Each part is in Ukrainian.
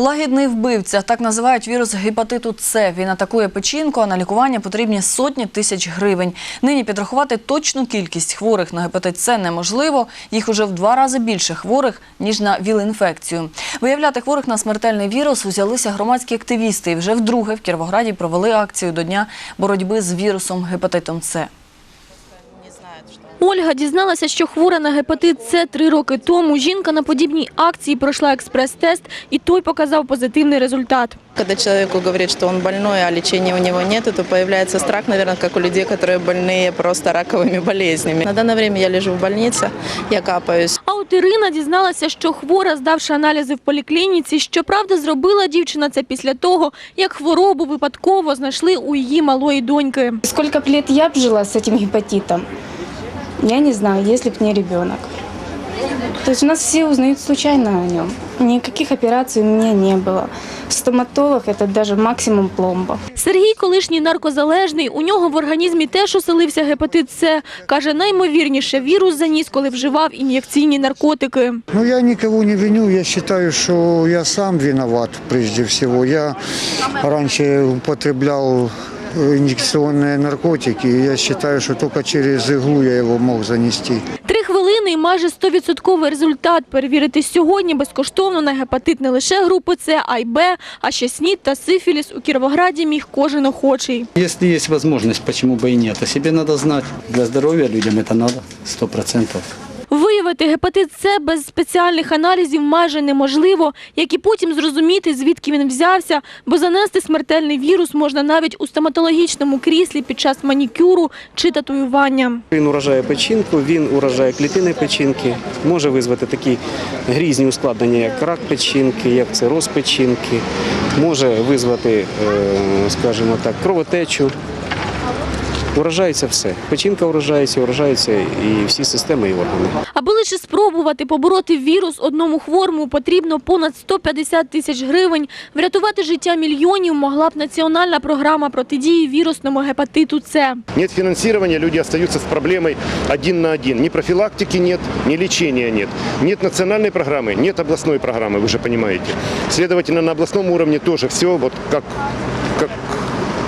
Лагідний вбивця так називають вірус гепатиту С. Він атакує печінку, а на лікування потрібні сотні тисяч гривень. Нині підрахувати точну кількість хворих на гепатит С неможливо. Їх уже в два рази більше хворих ніж на ВІЛ-інфекцію. Виявляти хворих на смертельний вірус узялися громадські активісти. Вже вдруге в Кіровограді провели акцію до дня боротьби з вірусом гепатитом С. Ольга дізналася, що хвора на гепатит С три роки тому. Жінка на подібній акції пройшла експрес-тест, і той показав позитивний результат. Когда человеку говорят, что он больной, а лечения у него нет, то появляется страх, наверное, как у людей, которые больные просто раковыми болезнями. На данное время я лежу в больнице, я капаюсь. А от Ірина дізналася, що хвора, здавши аналізи в поліклініці, щоправда, зробила дівчина це після того, як хворобу випадково знайшли у її малої доньки. Сколько б лет я б жила с этим гепатитом, я не знаю, если б не ребенок. То есть у нас все узнают случайно о нем. Никаких операций у меня не было. Стоматолог – это даже максимум пломба. Сергій, колишній наркозалежний, у нього в організмі теж оселився гепатит С. Каже, наймовірніше вірус заніс, коли вживав ін'єкційні наркотики. Ну, я никого не виню, я считаю, что я сам виноват прежде всего. Я раньше употреблял э, инъекционные наркотики, и я считаю, что только через иглу я его мог занести. Три хвилини і майже 100% результат. Перевірити сьогодні безкоштовно на гепатит не лише групи С, а й Б, а ще СНІД та сифіліс у Кіровограді міг кожен охочий. Если есть возможность, почему бы и нет. А себе надо знать. Для здоровья людям это надо, сто процентов. Виявити гепатит С без спеціальних аналізів майже неможливо, як і потім зрозуміти, звідки він взявся, бо занести смертельний вірус можна навіть у стоматологічному кріслі під час манікюру чи татуювання. Він уражає печінку, він уражає клітини печінки, може визвати такі грізні ускладнення, як рак печінки, як цироз печінки, може визвати, е, скажімо так, кровотечу. Уражається все. Печінка уражається, уражаються і всі системи і органи. Аби лише спробувати побороти вірус одному хворому, потрібно понад 150 тисяч гривень. Врятувати життя мільйонів могла б національна програма протидії вірусному гепатиту С. Нет финансирования, люди остаются с проблемой один на один. Ни профилактики нет, ни лечения нет. Нет национальной программы, нет областной программы, вы же понимаете. Следовательно, на областном уровне тоже все вот как,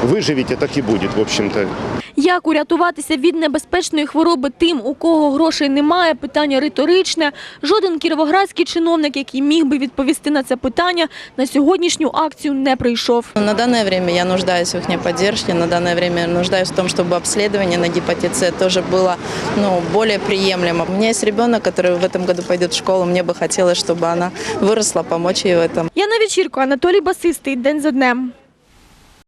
как выживете, так и будет, в общем-то. Як урятуватися від небезпечної хвороби тим, у кого грошей немає, питання риторичне. Жоден кіровоградський чиновник, який міг би відповісти на це питання, на сьогоднішню акцію не прийшов. На данное время я нуждаюсь в их поддержке, на данное время я нуждаюсь в том, чтобы обследование на гепатит С тоже было ну, более приемлемо. У меня есть ребенок, который в этом году пойдет в школу, мне бы хотелось, чтобы она выросла, помочь ей в этом. Яна Вечірко, Анатолій Басистий. День за днем.